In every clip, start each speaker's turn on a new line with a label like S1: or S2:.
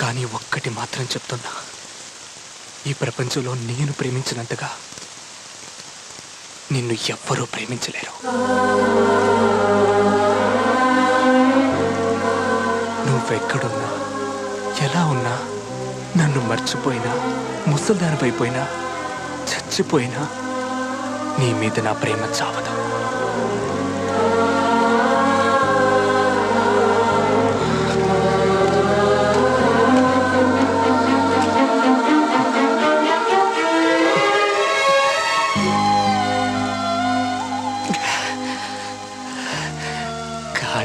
S1: కానీ ఒక్కటి మాత్రం చెప్తున్నా. ఈ ప్రపంచంలో నేను ప్రేమించినంతగా నిన్ను ఎవ్వరూ ప్రేమించలేరు. నువ్వెక్కడున్నా ఎలా ఉన్నా నన్ను మర్చిపోయినా ముసల్దానిపైపోయినా చచ్చిపోయినా నీ మీద నా ప్రేమ చావదు.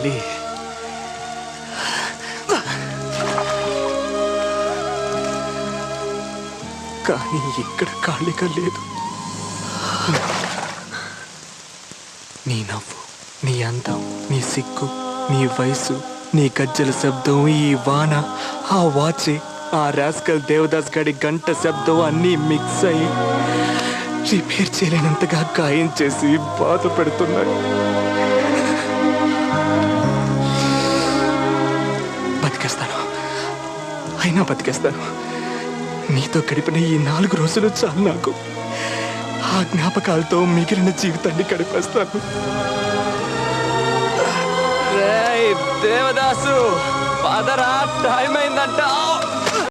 S1: గాలి. కానీ ఇక్కడ ఖాళీగా లేదు. నీ నవ్వు నీ అందం నీ సిగ్గు నీ వయసు నీ గజ్జల శబ్దం ఈ వాన ఆ వాచ్ ఆ రాస్కల్ దేవదాస్ గడి గంట శబ్దం అన్నీ మిక్స్ అయ్యి రిపేర్ చేయలేనంతగా గాయం చేసి బాధ పెడుతున్నాయి బతికేస్తాను. అయినా బతికేస్తాను. నీతో గడిపిన ఈ నాలుగు రోజులు చాలు నాకు. ఆ జ్ఞాపకాలతో మిగిలిన జీవితాన్ని గడిపేస్తాను. దేవదాసు పదరా టైం అయిందంట